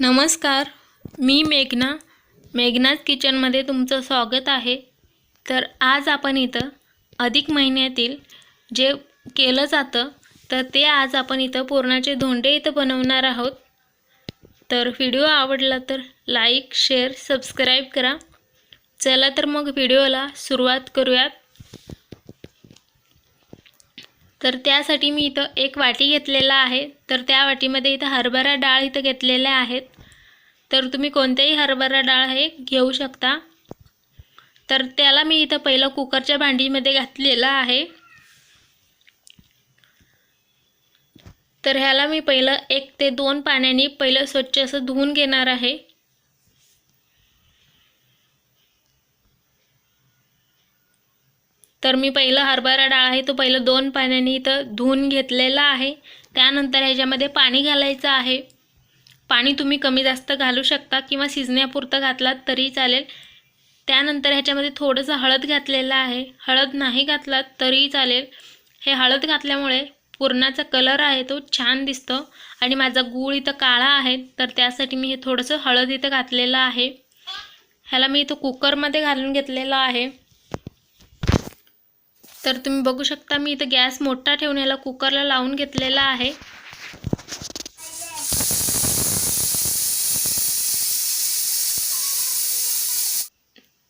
नमस्कार मी मेघना मेघनाज किचनमध्ये तुमचं स्वागत आहे. तर आज आपण इथं अधिक महिन्यातील जे केलं जातं तर ते आज आपण इथं पुरणाचे धोंडे इथं बनवणार आहोत. तर व्हिडिओ आवडला तर लाईक शेअर सबस्क्राईब करा. चला तर मग व्हिडिओला सुरुवात करूयात. तर त्यासाठी मी इथं एक वाटी घेतलेला आहे. तर त्या वाटीमध्ये इथं हरभरा डाळ इथं घेतलेल्या आहेत. तर तुम्ही कोणत्याही हरभरा डाळ हे घेऊ शकता. तर त्याला मी इथं पहिलं कुकरच्या भांडीमध्ये घातलेलं आहे. तर ह्याला मी पहिलं एक ते दोन पाण्याने पहिलं स्वच्छ असं धुवून घेणार आहे. तर मी पहिलं हरभरा डाळ आहे तो पहिलं दोन पाण्याने इथं धुवून घेतलेला आहे. त्यानंतर ह्याच्यामध्ये पाणी घालायचं आहे. पाणी तुम्ही कमी जास्त घालू शकता किंवा शिजण्यापुरतं घातलात तरी चालेल. त्यानंतर ह्याच्यामध्ये थोडंसं हळद घातलेलं आहे. हळद नाही घातलात तरीही चालेल. हे हळद घातल्यामुळे पुरणाचा कलर आहे तो छान दिसतो आणि माझा गूळ इथं काळा आहे तर त्यासाठी मी हे थोडंसं हळद इथं घातलेलं आहे. ह्याला मी इथं कुकरमध्ये घालून घेतलेलं आहे. तर तुम्ही बघू शकता मी इथं गॅस मोठा ठेवून कुकरला लावून घेतलेला आहे.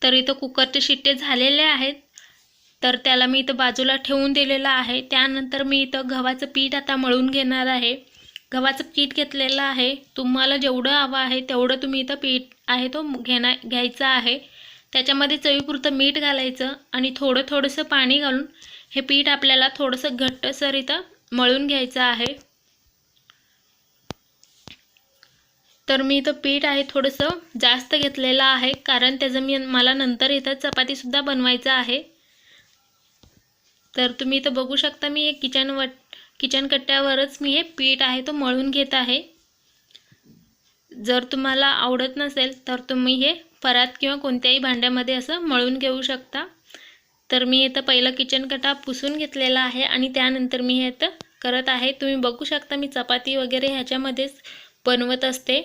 तर इथं कुकरचे शिट्टे झालेले आहेत. तर त्याला मी इथं बाजूला ठेवून दिलेलं आहे. त्यानंतर मी इथं गव्हाचं पीठ आता मळून घेणार आहे. गव्हाचं पीठ घेतलेलं आहे. तुम्हाला जेवढं हवं आहे तेवढं तुम्ही इथं पीठ आहे तो घेणार घ्यायचा आहे. त्याच्यामध्ये चवीपुरतं मीठ घालायचं आणि थोडं थोडंसं पाणी घालून हे पीठ आपल्याला थोडंसं घट्टसर इथं मळून घ्यायचं आहे. तर मी इथं पीठ आहे थोडंसं जास्त घेतलेलं आहे कारण त्याचं मी मला नंतर इथं चपातीसुद्धा बनवायचं आहे. तर तुम्ही इथं बघू शकता मी एक किचन वट किचन कट्ट्यावरच मी हे पीठ आहे तो मळून घेत आहे. जर तुम्हाला आवडत नसेल तर तुम्ही हे परात किंवा कोणत्याही भांड्यामध्ये असं मळून घेऊ शकता. तर मी इथं पहिलं किचन कटा पुसून घेतलेला आहे आणि त्यानंतर मी हे इथं करत आहे. तुम्ही बघू शकता मी चपाती वगैरे ह्याच्यामध्येच बनवत असते.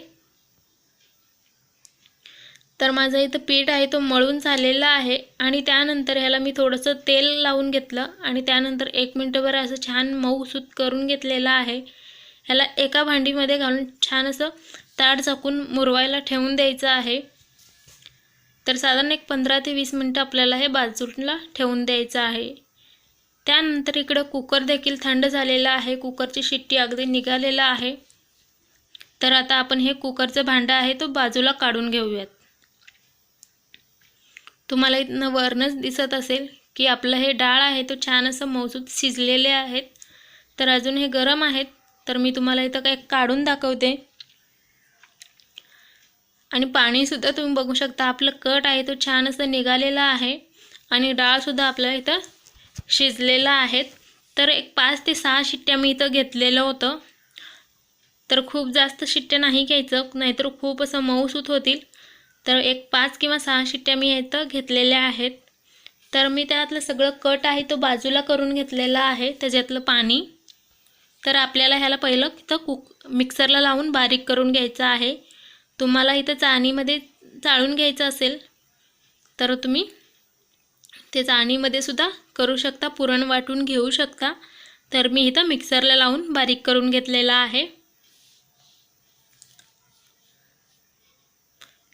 तर माझं इथं पीठ आहे तो मळून झालेला आहे आणि त्यानंतर ह्याला मी थोडंसं तेल लावून घेतलं आणि त्यानंतर एक मिनटंभर असं छान मऊसूत करून घेतलेलं आहे. ह्याला एका भांडीमध्ये घालून छान असं ताट झाकून मुरवायला ठेवून द्यायचं आहे. तर साधारण एक पंधरा ते वीस मिनटं आपल्याला हे बाजूला ठेवून द्यायचं आहे. त्यानंतर इकडं कुकर देखील थंड झालेलं आहे. कुकरची शिट्टी अगदी निघालेलं आहे. तर आता आपण हे कुकरचं भांडं आहे तो बाजूला काढून घेऊयात. तुम्हाला इथनं वरनच दिसत असेल की आपलं हे डाळ आहे तो छान असं मौसूद शिजलेले आहेत. तर अजून हे गरम आहेत. तर मी तुम्हाला इथं काय काढून दाखवते. आणि पाणीसुद्धा तुम्ही बघू शकता आपलं कट आहे तो छान असं निघालेला आहे आणि डाळसुद्धा आपल्या इथं शिजलेला आहेत. तर एक पाच ते सहा शिट्ट्या मी इथं घेतलेलं होतं. तर खूप जास्त शिट्ट्या नाही घ्यायचं नाहीतर खूप असं मऊसूत होतील. तर एक पाच किंवा सहा शिट्ट्या मी इथं घेतलेल्या आहेत. तर मी त्यातलं सगळं कट आहे तो बाजूला करून घेतलेला आहे त्याच्यातलं पाणी. तर आपल्याला ह्याला पहिलं इथं कुक मिक्सरला लावून बारीक करून घ्यायचं आहे. तुम्हाला इथं चाळणीमध्ये चाळून घ्यायचं असेल तर तुम्ही ते चाळणीमध्ये सुद्धा करू शकता पुरण वाटून घेऊ शकता. तर मी इथं मिक्सरला लावून बारीक करून घेतलेला आहे.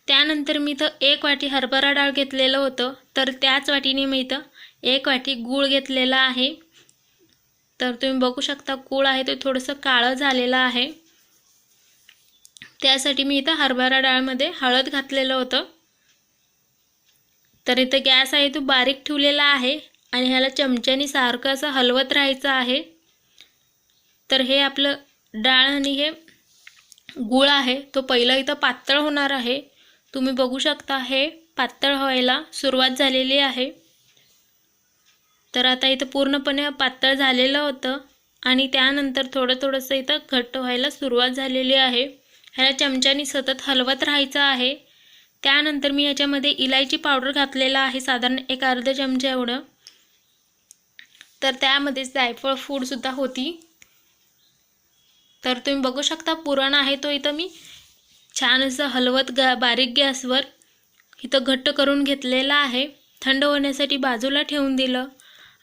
त्यानंतर मी इथं एक वाटी हरभरा डाळ घेतलेलं होतं तर त्याच वाटीने मी इथं एक वाटी गूळ घेतलेला आहे. तर तुम्ही बघू शकता गूळ आहे ते थोडंसं काळं झालेलं आहे. त्यासाठी मी इथं हरभरा डाळमध्ये हळद घातलेलं होतं. तर इथं गॅस आहे तो बारीक ठेवलेला आहे आणि ह्याला चमच्याने सारखं असं हलवत राहायचं आहे. तर हे आपलं डाळ आणि हे गूळ आहे तो पहिलं इथं पातळ होणार आहे. तुम्ही बघू शकता हे पातळ व्हायला सुरुवात झालेली आहे. तर आता इथं पूर्णपणे पातळ झालेलं होतं आणि त्यानंतर थोडं थोडंसं इथं घट्ट व्हायला सुरुवात झालेली आहे. ह्याला चमच्याने सतत हलवत राहायचं आहे. त्यानंतर मी याच्यामध्ये इलायची पावडर घातलेला आहे साधारण एक अर्ध चमचा एवढं. तर त्यामध्ये जायफळ फूडसुद्धा होती. तर तुम्ही बघू शकता पुरण आहे तो इथं मी. छान असं हलवत गा बारीक गॅसवर इथं घट्ट करून घेतलेलं आहे. थंड होण्यासाठी बाजूला ठेवून दिलं.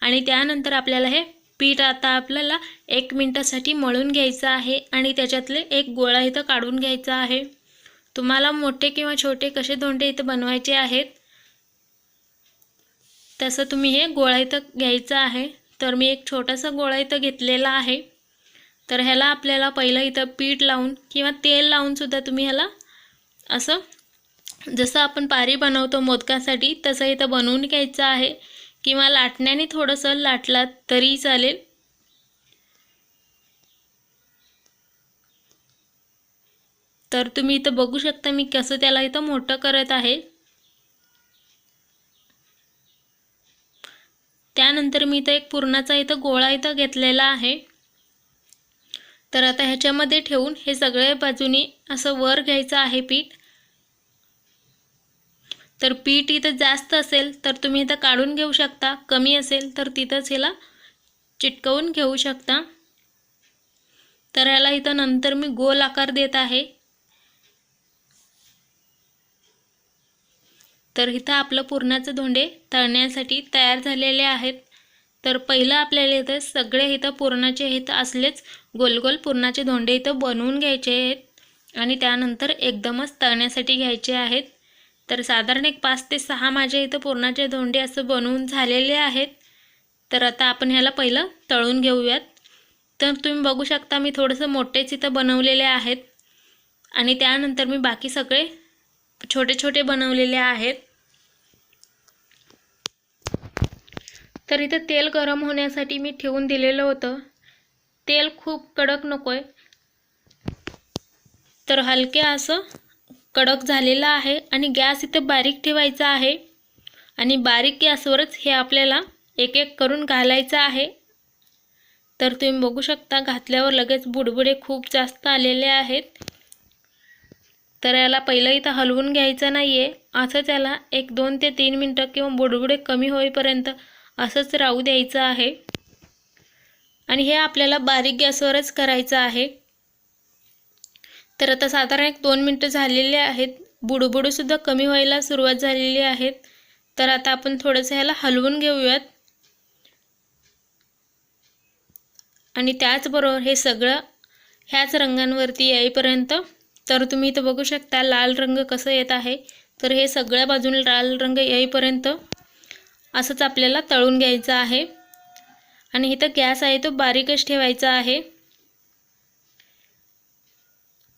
आणि त्यानंतर आपल्याला हे पीठ आता आपल्याला एक मिनटासाठी मळून घ्यायचं आहे आणि त्याच्यातले एक गोळा इथं काढून घ्यायचा आहे. तुम्हाला मोठे किंवा छोटे कसे धोंडे इथं बनवायचे आहेत? तसं तुम्ही हे गोळा इथं घ्यायचं आहे. तर मी एक छोटासा गोळा इथं घेतलेला आहे. तर ह्याला आपल्याला पहिलं इथं पीठ लावून किंवा तेल लावूनसुद्धा तुम्ही ह्याला असं जसं आपण पारी बनवतो मोदकासाठी तसं इथं बनवून घ्यायचं आहे. किंवा लाटण्याने थोडंसं लाटलात तरी चालेल. तर तुम्ही इथं बघू शकता मी कसं त्याला इथं मोठं करत आहे. त्यानंतर मी इथं एक पुरणाचा इथं गोळा इथं घेतलेला आहे. तर आता ह्याच्यामध्ये ठेवून हे सगळ्या बाजूनी असं वर घ्यायचं आहे पीठ. तर पीठ इथं जास्त असेल तर तुम्ही इथं काढून घेऊ शकता. कमी असेल तर तिथंच ह्याला चिटकवून घेऊ शकता. तर ह्याला इथं नंतर मी गोल आकार देत आहे. तर इथं आपलं पुरणाचं धोंडे तळण्यासाठी तयार झालेले आहेत. तर पहिलं आपल्याला इथं सगळे इथं पुरणाचे इथं असलेच गोल गोल पुरणाचे धोंडे इथं बनवून घ्यायचे आहेत. आणि त्यानंतर एकदमच तळण्यासाठी घ्यायचे आहेत. तर साधारण एक पाच ते सहा माझ्या इथं पुरणाचे धोंडे असं बनवून झालेले आहेत. तर आता आपण ह्याला पहिलं तळून घेऊयात. तर तुम्ही बघू शकता मी थोडंसं मोठेच इथं बनवलेले आहेत. आणि त्यानंतर मी बाकी सगळे छोटे छोटे बनवलेले आहेत. तर इथं तेल गरम होण्यासाठी मी ठेवून दिलेलं होतं. तेल खूप कडक नको आहे तर हलके असं कडक झालेला आहे आणि गॅस इथं बारीक ठेवायचा आहे. आणि बारीक गॅसवरच हे आपल्याला एक एक करून घालायचं आहे. तर तुम्ही बघू शकता घातल्यावर लगेच बुडबुडे खूप जास्त आलेले आहेत. तर याला पहिलं इथं हलवून घ्यायचं नाही आहे असंच याला एक दोन ते तीन मिनटं किंवा बुडबुडे कमी होईपर्यंत असंच राहू द्यायचं आहे. आणि हे आपल्याला बारीक गॅसवरच करायचं आहे. तर आता साधारण एक दोन मिनटं झालेले आहेत. बुडूबुडूसुद्धा कमी व्हायला सुरुवात झालेली आहेत. तर आता आपण थोडंसं ह्याला हलवून घेऊयात. आणि त्याचबरोबर हे सगळं ह्याच रंगांवरती येईपर्यंत तर तुम्ही इथं बघू शकता लाल रंग कसं येत आहे. तर हे सगळ्या बाजूने लाल रंग येईपर्यंत असंच आपल्याला तळून घ्यायचं आहे. आणि इथं गॅस आहे तो बारीकच ठेवायचा आहे.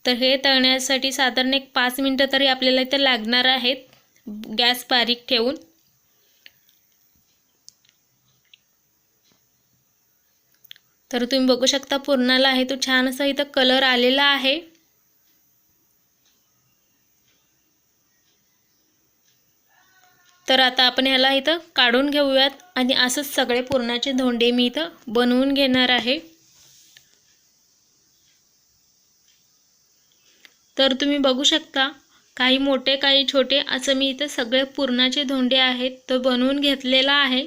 तर हे तळण्यासाठी साधारण एक पाच मिनटं तरी आपल्याला इथं लागणार आहेत. गॅस बारीक ठेवून. तर तुम्ही बघू शकता पूर्णाला आहे. तो छान असा इथं कलर आलेला आहे. तर आता आपण ह्याला इथं काढून घेऊयात. आणि असंच सगळे पुरणाचे धोंडे मी इथं बनवून घेणार आहे. तर तुम्ही बघू शकता काही मोठे काही छोटे असं मी इथं सगळे पुरणाचे धोंडे आहेत तो बनवून घेतलेला आहे.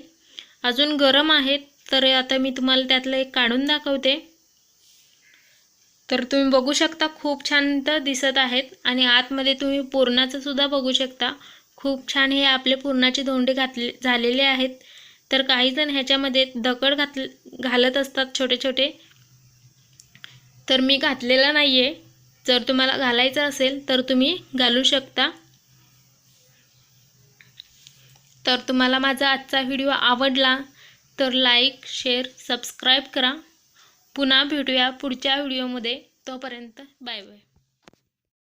अजून गरम आहेत तर आता मी तुम्हाला त्यातलं एक काढून दाखवते. तर तुम्ही बघू शकता खूप छान तर दिसत आहेत आणि आतमध्ये तुम्ही पुरणाचं सुद्धा बघू शकता. खूप छान हे आपले पुरणाचे धोंडे घातले झालेले आहेत. तर काहीजण ह्याच्यामध्ये दगड घात घालत असतात छोटे छोटे तर मी घातलेला नाही आहे जर तुम्हाला घालायचं असेल तर तुम्ही घालू शकता. तर तुम्हाला माझा आजचा व्हिडिओ आवडला तर लाईक शेअर सबस्क्राईब करा. पुन्हा भेटूया पुढच्या व्हिडिओमध्ये. तोपर्यंत बाय बाय.